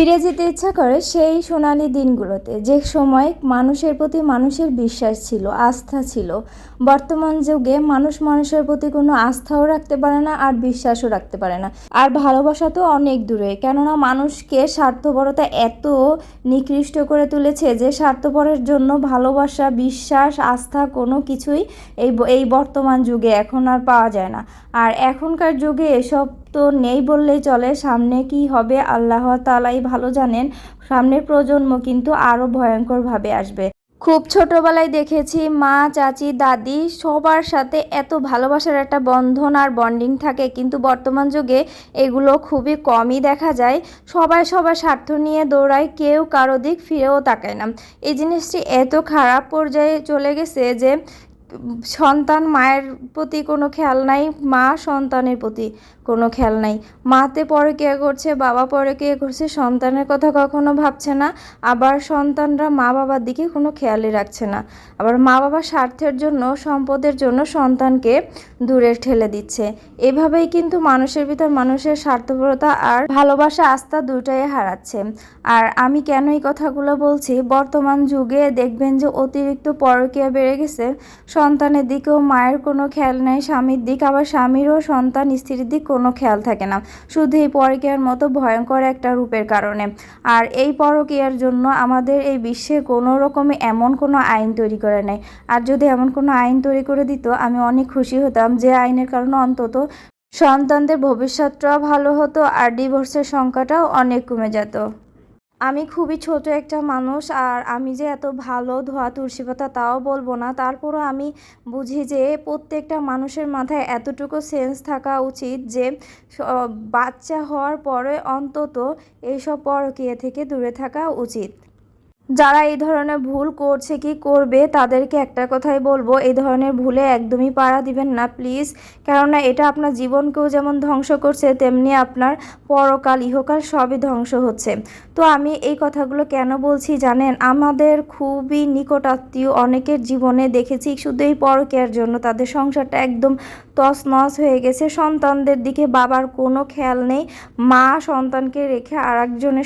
ফিরে যেতে ইচ্ছা করে সেই সোনালি দিনগুলোতে, যে সময় মানুষের প্রতি মানুষের বিশ্বাস ছিল, আস্থা ছিল। বর্তমান যুগে মানুষ মানুষের প্রতি কোনো আস্থাও রাখতে পারে না আর বিশ্বাসও রাখতে পারে না। আর ভালোবাসা তো অনেক দূরে, কেননা মানুষকে স্বার্থপরতা এত নিকৃষ্ট করে তুলেছে যে স্বার্থপরের জন্য ভালোবাসা, বিশ্বাস, আস্থা কোনো কিছুই এই এই বর্তমান যুগে এখন আর পাওয়া যায় না। আর এখনকার যুগে এসব তো নেই বললেই চলে, সামনে কি হবে আল্লাহ তালাই ভালো জানেন, সামনের প্রজন্ম কিন্তু আরও ভয়ঙ্করভাবে আসবে। খুব ছোটবেলায় দেখেছি মা, চাচি, দাদি সবার সাথে এত ভালোবাসার একটা বন্ধন আর বন্ডিং থাকে, কিন্তু বর্তমান যুগে এগুলো খুবই কমই দেখা যায়। সবাই সবার স্বার্থ নিয়ে দৌড়ায়, কেউ কারও দিক ফিরেও তাকায় না। এই জিনিসটি এত খারাপ পর্যায়ে চলে গেছে যে সন্তান মায়ের প্রতি কোনো খেয়াল নাই, মা সন্তানের প্রতি। কোনো খেয়াল নাই। মাতে পরে কে করছে, বাবা পরে কে করছে, সন্তানের কথা কখনো ভাবছে না। আবার সন্তানরা মা বাবার দিকে কোনো খেয়ালই রাখছে না। আবার মা বাবার স্বার্থের জন্য, সম্পদের জন্য সন্তানকে দূরে ঠেলে দিচ্ছে। এভাবেই কিন্তু মানুষের ভিতর মানুষের স্বার্থপরতা আর ভালোবাসা আস্থা দুটাই হারাচ্ছে। আর আমি কেন এই কথাগুলো বলছি? বর্তমান যুগে দেখবেন যে অতিরিক্ত পরকীয়া বেড়ে গেছে। সন্তানের দিকেও মায়ের কোনো খেয়াল নেই, স্বামীর দিক, আবার স্বামীরও সন্তান স্ত্রীর দিক কোনো খেয়াল থাকে না। শুধু এই পরকীয়ার মতো ভয়ঙ্কর একটা রূপের কারণে। আর এই পরকীয়ার জন্য আমাদের এই বিশ্বে কোনো রকমে এমন কোনো আইন তৈরি করে নেয় আর যদি এমন কোনো আইন তৈরি করে দিত, আমি অনেক খুশি হতাম যে আইনের কারণে অন্তত সন্তানদের ভবিষ্যৎটাও ভালো হতো আর ডিভোর্সের সংখ্যাটাও অনেক কমে যেত। আমি খুবই ছোট একটা মানুষ আর আমি যে এত ভালো ধোয়া তুলসী পাতা তাও বলব না। তারপরও আমি বুঝি যে প্রত্যেকটা মানুষের মাথায় এতটুকু সেন্স থাকা উচিত যে বাচ্চা হওয়ার পরে অন্তত এইসব পরকীয়া থেকে দূরে থাকা উচিত। যারা এই ধরনের ভুল করছে, কি করবে, তাদেরকে একটা কথাই বলব, এই ধরনের ভুলে একদমই পাড়া দিবেন না, প্লিজ। কেননা এটা আপনার জীবনকেও যেমন ধ্বংস করছে, তেমনি আপনার পরকাল, ইহকাল সবই ধ্বংস হচ্ছে। তো আমি এই কথাগুলো কেন বলছি জানেন? আমাদের খুবই নিকট আত্মীয়, অনেকের জীবনে দেখেছি, শুধু এই পরকীয়ার জন্য তাদের সংসারটা একদম তছনছ হয়ে গেছে। সন্তানদের দিকে বাবার কোনো খেয়াল নেই, মা সন্তানকে রেখে আর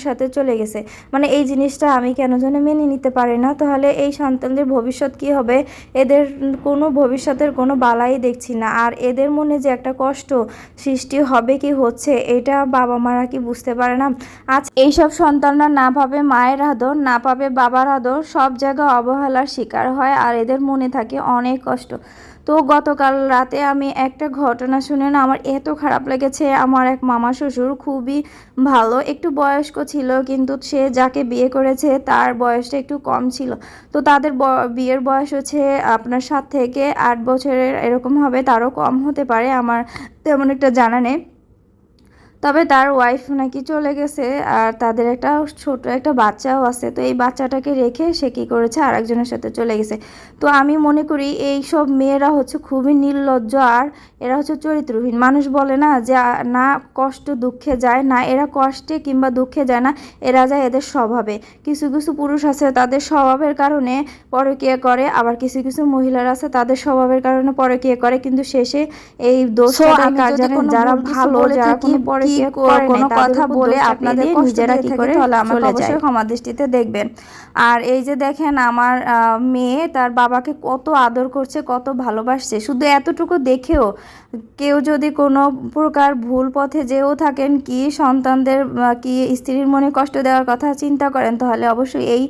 সাথে চলে গেছে। মানে এই জিনিসটা আমি কেন যেন মেনে নিতে পারে না, তাহলে এই সন্তানদের ভবিষ্যৎ কি হবে? এদের কোনো ভবিষ্যতের কোনো বালাই দেখছি না। আর এদের মনে যে একটা কষ্ট সৃষ্টি হবে কি হচ্ছে, এটা বাবা মারা কি বুঝতে পারে না? আজ এইসব সন্তানরা না পাবে মায়ের আদর, না পাবে বাবার আদর, সব জায়গা অবহেলার শিকার হয় আর এদের মনে থাকে অনেক কষ্ট। তো গতকাল রাতে আমি একটা ঘটনা শুনে না আমার এত খারাপ লেগেছে। আমার এক মামা শ্বশুর খুবই ভালো, একটু বয়স্ক ছিল, কিন্তু সে যাকে বিয়ে করেছে তার বয়সটা একটু কম ছিল। তো তাদের বিয়ের বয়স হচ্ছে আপনার সাত থেকে আট বছরের, এরকম হবে, তারও কম হতে পারে, আমার তেমন একটা জানা নেই। তবে তার ওয়াইফ নাকি চলে গেছে আর তাদের একটা ছোট একটা বাচ্চাও আছে। তো এই বাচ্চাটাকে রেখে সে কী করেছে? আরেকজনের সাথে চলে গেছে। তো আমি মনে করি এই সব মেয়েরা হচ্ছে খুবই নির্লজ্জ আর এরা হচ্ছে চরিত্রহীন। মানুষ বলে না যে না কষ্ট দুঃখে যায় না এরা কষ্টে কিংবা দুঃখে যায় না এরা যায় এদের স্বভাবে। কিছু কিছু পুরুষ আছে তাদের স্বভাবের কারণে পরকীয়া করে আবার কিছু কিছু মহিলারা আছে তাদের স্বভাবের কারণে পরকীয়া করে। কিন্তু শেষে এই দোষ যারা ভালো যারা কোনো কি কোনো কথা বলে আপনাদের নিজেরা কি করে তাহলে যায় অবশ্যই ক্ষমা দৃষ্টিতে দেখবেন। আর এই যে দেখেন আমার মেয়ে তার বাবাকে কত আদর করছে কত ভালোবাসছে। শুধু এতটুকু দেখেও কেউ যদি কোনো প্রকার ভুল পথে যেও থাকেন কি সন্তানদের কি স্ত্রীর মনে কষ্ট দেওয়ার কথা চিন্তা করেন তাহলে অবশ্যই এই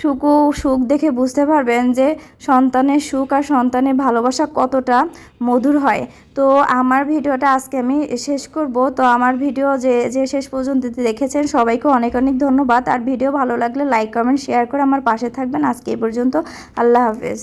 টুকু সুখ দেখে বুঝতে পারবেন যে সন্তানের সুখ আর সন্তানের ভালোবাসা কতটা মধুর হয়। তো আমার ভিডিওটা আজকে আমি শেষ করব। তো আমার ভিডিও যে যে শেষ পর্যন্ত দেখেছেন সবাইকে অনেক অনেক ধন্যবাদ। আর ভিডিও ভালো লাগলে লাইক, কমেন্ট, শেয়ার করে আমার পাশে থাকবেন। আজকে এই পর্যন্ত আল্লাহ হাফেজ।